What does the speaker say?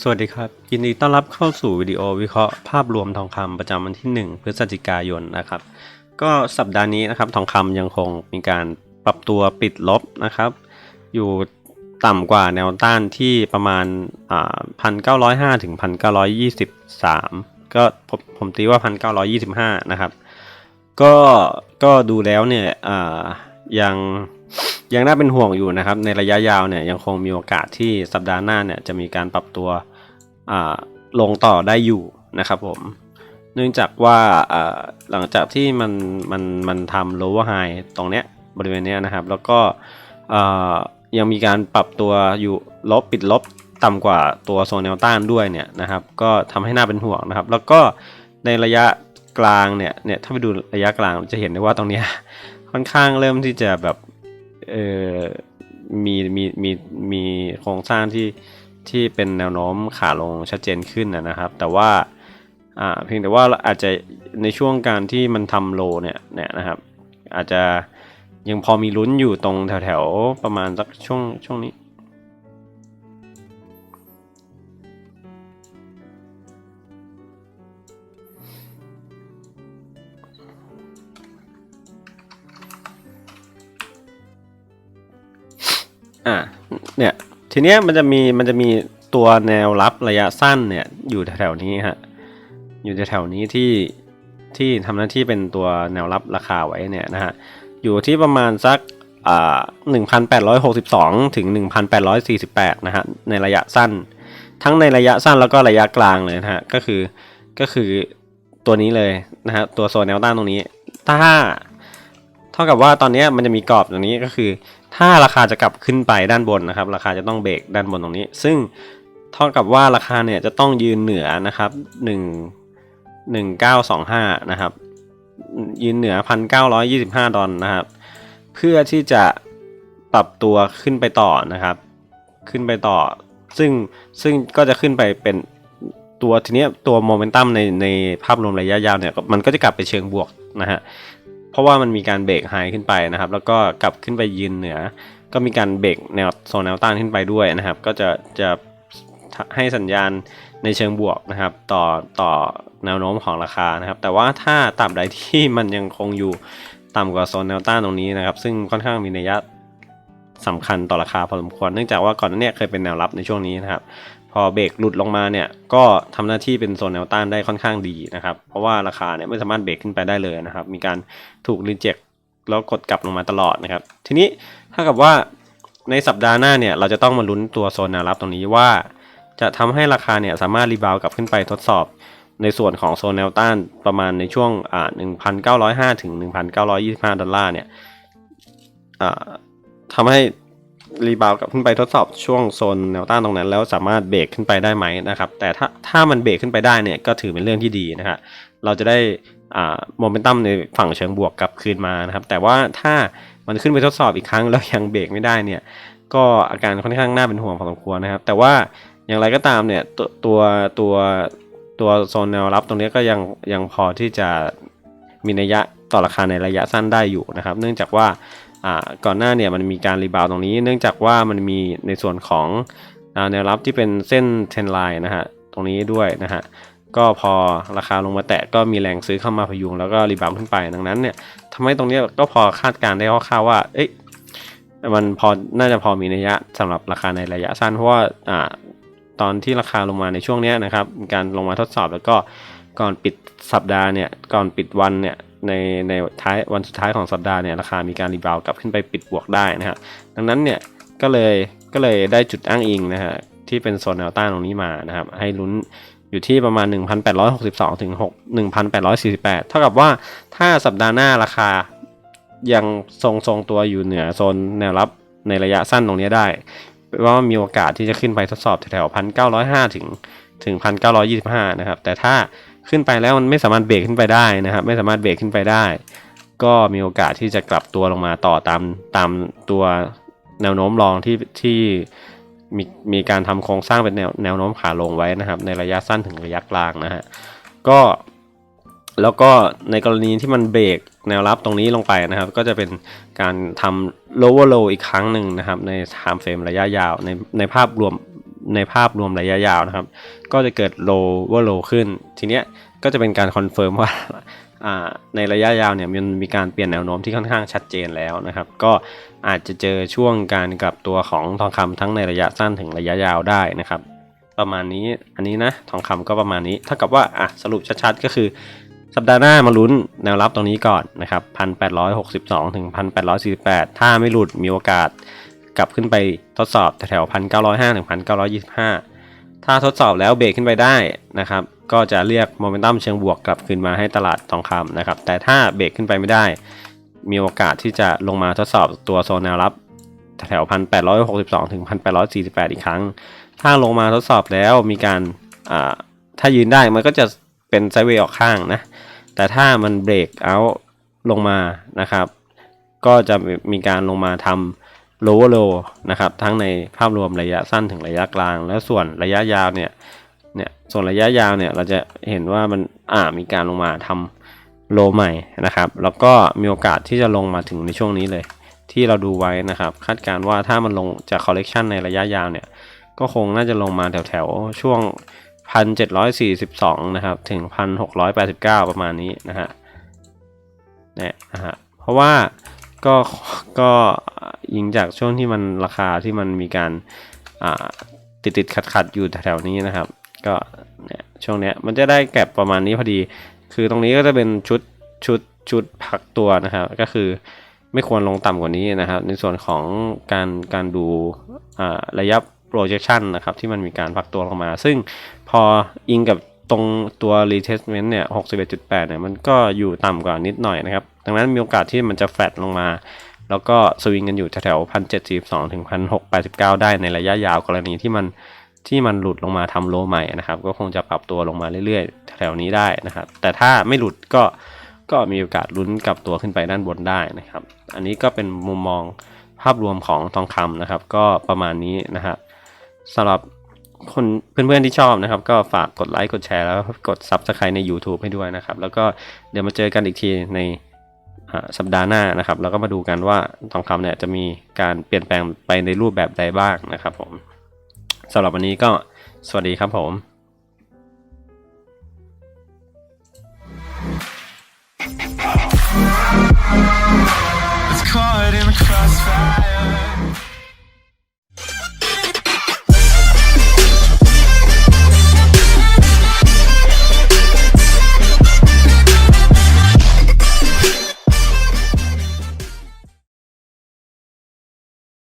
สวัสดีครับ ยินดีต้อนรับเข้าสู่วิดีโอวิเคราะห์ภาพรวมทองคำประจำวันที่ 1 พฤศจิกายนนะครับ ก็สัปดาห์นี้นะครับทองคำยังคงมีการปรับตัวปิดลบนะครับ อยู่ต่ำกว่าแนวต้านที่ประมาณอ่าพันเก้าร้อยห้าถึงพันเก้าร้อยยี่สิบสามก็ผมผมตีว่าพันเก้าร้อยยี่สิบห้านะครับ ก็ก็ดูแล้วเนี่ยอ่ายัง ยังน่าเป็นห่วงอยู่นะครับ ในระยะยาวเนี่ยยังคงมีโอกาสที่สัปดาห์หน้าเนี่ยจะมีการปรับตัวลงต่อได้อยู่นะครับผม เนื่องจากว่าหลังจากที่มันมันมันทำ lower high ตรงเนี้ยบริเวณเนี้ยนะครับ แล้วก็ยังมีการปรับตัวอยู่ลบปิดลบต่ำกว่าตัวโซนแนวต้านด้วยเนี่ยนะครับ ก็ทำให้น่าเป็นห่วงนะครับ แล้วก็ในระยะกลางเนี่ยเนี่ยถ้าไปดูระยะกลางจะเห็นได้ว่าตรงเนี้ยค่อนข้างเริ่มที่จะแบบ เออมีมีมีมีโครงสร้างที่ที่เป็นแนวโน้มขาลงชัดเจนขึ้นนะครับ แต่ว่าอ่าเพียงแต่ว่าอาจจะในช่วงการที่มันทำโลเนี่ยเนี่ยนะครับ อาจจะยังพอมีลุ้นอยู่ตรงแถวๆประมาณสักช่วงช่วงนี้ อ่าเนี่ยทีเนี้ยมันจะมีมันจะมีตัวแนวรับระยะสั้นเนี่ยอยู่แถวๆนี้ฮะอยู่แถวๆนี้ที่ที่ทำหน้าที่เป็นตัวแนวรับราคาไว้เนี่ยนะฮะอยู่ที่ประมาณสักอ่าหนึ่งพันแปดร้อยหกสิบสองถึงหนึ่งพันแปดร้อยสี่สิบแปดนะฮะในระยะสั้น ทั้งในระยะสั้นแล้วก็ระยะกลางเลยนะฮะก็คือก็คือตัวนี้เลยนะฮะตัวโซนแนวต้านตรงนี้ ถ้าเท่ากับว่าตอนนี้มันจะมีกรอบตรงนี้ก็คือ ถ้าราคาจะกลับขึ้นไปด้านบนนะครับ ราคาจะต้องเบรกด้านบนตรงนี้ ซึ่งเท่ากับว่าราคาเนี่ยจะต้องยืนเหนือนะครับหนึ่งหนึ่งเก้าสองห้านะครับ ยืนเหนือพันเก้าร้อยยี่สิบห้าดอลนะครับ เพื่อที่จะปรับตัวขึ้นไปต่อนะครับ ขึ้นไปต่อ ซึ่งซึ่งก็จะขึ้นไปเป็นตัวทีเนี้ยตัวโมเมนตัมในในภาพรวมระยะยาวเนี่ยมันก็จะกลับไปเชิงบวกนะฮะ เพราะว่ามันมีการเบรกไฮขึ้นไปนะครับ แล้วก็กลับขึ้นไปยืนเหนือ ก็มีการเบรกแนวโซนแนวต้านขึ้นไปด้วยนะครับ ก็จะจะให้สัญญาณในเชิงบวกนะครับ ต่อต่อแนวโน้มของราคานะครับ แต่ว่าถ้าตราบใดที่มันยังคงอยู่ต่ำกว่าโซนแนวต้านตรงนี้นะครับ ซึ่งค่อนข้างมีนัยยะสำคัญต่อราคาพอสมควร เนื่องจากว่าก่อนหน้านี้เคยเป็นแนวรับในช่วงนี้นะครับ อเบรกหลุดลงมาเนี่ยก็ทำหน้าที่เป็นโซนแนวต้านได้ค่อนข้างดีนะครับ เพราะว่าราคาเนี่ยไม่สามารถเบรกขึ้นไปได้เลยนะครับ มีการถูกรีเจ็คแล้วกดกลับลงมาตลอดนะครับ ทีนี้ถ้ากับว่าในสัปดาห์หน้าเนี่ยเราจะต้องมาลุ้นตัวโซนแนวรับตรงนี้ว่า จะทำให้ราคาเนี่ยสามารถรีบาวกลับขึ้นไปทดสอบ ในส่วนของโซนแนวต้านประมาณในช่วงอ่า1,905ถึง1,925ดอลลาร์เนี่ยอ่าทำให้ รีบาวกลับขึ้นไปทดสอบช่วงโซนแนวต้านตรงนั้น แล้วสามารถเบรกขึ้นไปได้ไหมนะครับ แต่ถ้าถ้ามันเบรกขึ้นไปได้เนี่ยก็ถือเป็นเรื่องที่ดีนะครับเราจะได้อ่าโมเมนตัมในฝั่งเชิงบวกกลับคืนมานะครับ แต่ว่าถ้ามันขึ้นไปทดสอบอีกครั้งแล้วยังเบรกไม่ได้เนี่ย ก็อาการค่อนข้างน่าเป็นห่วงพอสมควรนะครับ แต่ว่าอย่างไรก็ตามเนี่ยตัวตัวตัวโซนแนวรับตรงนี้ก็ยังยังพอที่จะมีนัยยะต่อราคาในระยะสั้นได้อยู่นะครับ เนื่องจากว่า ก่อนหน้าเนี่ยมันมีการรีบาวตรงนี้ เนื่องจากว่ามันมีในส่วนของแนวรับที่เป็นเส้นเทนไลน์นะฮะตรงนี้ด้วยนะฮะก็พอราคาลงมาแตะก็มีแรงซื้อเข้ามาพยุงแล้วก็รีบาวขึ้นไปดังนั้นเนี่ยทำให้ตรงนี้ก็พอคาดการณ์ได้คร่าวๆว่าเอ้ยมันพอน่าจะพอมีนัยยะสำหรับราคาในระยะสั้นเพราะว่าอ่าตอนที่ราคาลงมาในช่วงนี้นะครับการลงมาทดสอบแล้วก็ก่อนปิดสัปดาห์เนี่ยก่อนปิดวันเนี่ย ในในท้ายวันสุดท้ายของสัปดาห์เนี่ยราคามีการรีบาวกลับขึ้นไปปิดบวกได้นะฮะดังนั้นเนี่ยก็เลยก็เลยได้จุดอ้างอิงนะฮะที่เป็นโซนแนวต้านตรงนี้มานะครับให้ลุ้นอยู่ที่ประมาณ 1,862 ถึง 6 1,848 เท่ากับว่าถ้าสัปดาห์หน้าราคายังทรงทรงตัวอยู่เหนือโซนแนวรับในระยะสั้นตรงนี้ได้แปลว่ามีโอกาสที่จะขึ้นไปทดสอบแถวๆ1,905 ถึง ถึง 1,925 นะครับ แต่ถ้า ขึ้นไปแล้วมันไม่สามารถเบรกขึ้นไปได้นะครับ ไม่สามารถเบรกขึ้นไปได้ ก็มีโอกาสที่จะกลับตัวลงมาต่อตามตามตัวแนวโน้มรองที่ที่มีมีการทำโครงสร้างเป็นแนวแนวโน้มขาลงไว้นะครับ ในระยะสั้นถึงระยะกลางนะฮะก็แล้วก็ในกรณีที่มันเบรกแนวรับตรงนี้ลงไปนะครับ ก็จะเป็นการทำ lower low อีกครั้งหนึ่งนะครับ ใน time frame ระยะยาวในในภาพรวม ในภาพรวมระยะยาวนะครับ ก็จะเกิด lower low ขึ้น ทีเนี้ยก็จะเป็นการคอนเฟิร์มว่าในระยะยาวเนี่ยมันมีการเปลี่ยนแนวโน้มที่ค่อนข้างชัดเจนแล้วนะครับ ก็อาจจะเจอช่วงการกลับตัวของทองคำทั้งในระยะสั้นถึงระยะยาวได้นะครับ ประมาณนี้อันนี้นะทองคำก็ประมาณนี้เท่ากับว่าอะสรุปชัดๆก็คือ สัปดาห์หน้ามาลุ้นแนวรับตรงนี้ก่อนนะครับ1,862ถึง1,848ถ้าไม่หลุดมีโอกาส กลับขึ้นไปทดสอบแถวๆ1,905ถึง1,925ถ้าทดสอบแล้วเบรกขึ้นไปได้นะครับ ก็จะเรียกโมเมนตัมเชิงบวกกลับคืนมาให้ตลาดทองคำนะครับ แต่ถ้าเบรกขึ้นไปไม่ได้ มีโอกาสที่จะลงมาทดสอบตัวโซนแนวรับแถว1,862ถึง1,848อีกครั้ง ถ้าลงมาทดสอบแล้วมีการอ่าถ้ายืนได้มันก็จะเป็นไซด์เวย์ออกข้างนะ แต่ถ้ามันเบรกเอาลงมานะครับ ก็จะมีการลงมาทำ lower low นะครับทั้งในภาพรวมระยะสั้นถึงระยะกลาง แล้วส่วนระยะยาวเนี่ยเนี่ยส่วนระยะยาวเนี่ยเราจะเห็นว่ามันอ่ามีการลงมาทำโลใหม่นะครับแล้วก็มีโอกาสที่จะลงมาถึงในช่วงนี้เลย ที่เราดูไว้นะครับคาดการณ์ว่าถ้ามันลงจาก correction ในระยะยาวเนี่ยก็คงน่าจะลงมาแถวๆช่วง 1,742 นะครับ ถึง 1,689 ประมาณนี้นะฮะเนี่ยนะฮะเพราะว่าก็ก็ ยิงจากช่วงที่มันราคาที่มันมีการติดติดขัดขัดอยู่แถวๆนี้นะครับ ก็เนี่ยช่วงเนี้ยมันจะได้แก็บประมาณนี้พอดี คือตรงนี้ก็จะเป็นชุดชุดชุดพักตัวนะครับ ก็คือไม่ควรลงต่ำกว่านี้นะครับ ในส่วนของการการดูระยะ projection นะครับ ที่มันมีการพักตัวลงมา ซึ่งพออิงกับตรงตัว retestment เนี่ย 61.8 เนี่ย มันก็อยู่ต่ำกว่านิดหน่อยนะครับ ดังนั้นมีโอกาสที่มันจะแฟลตลงมา แล้วก็สวิงกันอยู่แถวๆ1,742ถึง1,689ได้ในระยะยาวกรณีที่มันที่มันหลุดลงมาทำโลใหม่นะครับ ก็คงจะปรับตัวลงมาเรื่อยๆ แถวนี้ได้นะครับ แต่ถ้าไม่หลุดก็ก็มีโอกาสลุ้นกลับตัวขึ้นไปด้านบนได้นะครับ อันนี้ก็เป็นมุมมองภาพรวมของทองคำนะครับ ก็ประมาณนี้นะครับสำหรับคนเพื่อนๆที่ชอบนะครับ ก็ฝากกดไลค์กดแชร์แล้วก็กด Subscribe ใน YouTube ให้ด้วยนะครับ แล้วก็เดี๋ยวมาเจอกันอีกทีใน สัปดาห์หน้านะครับแล้วก็มาดูกันว่าทองคำเนี่ยจะมีการเปลี่ยนแปลงไปในรูปแบบใดบ้างนะครับผมสำหรับวันนี้ก็สวัสดีครับผม It's caught in the crossfire.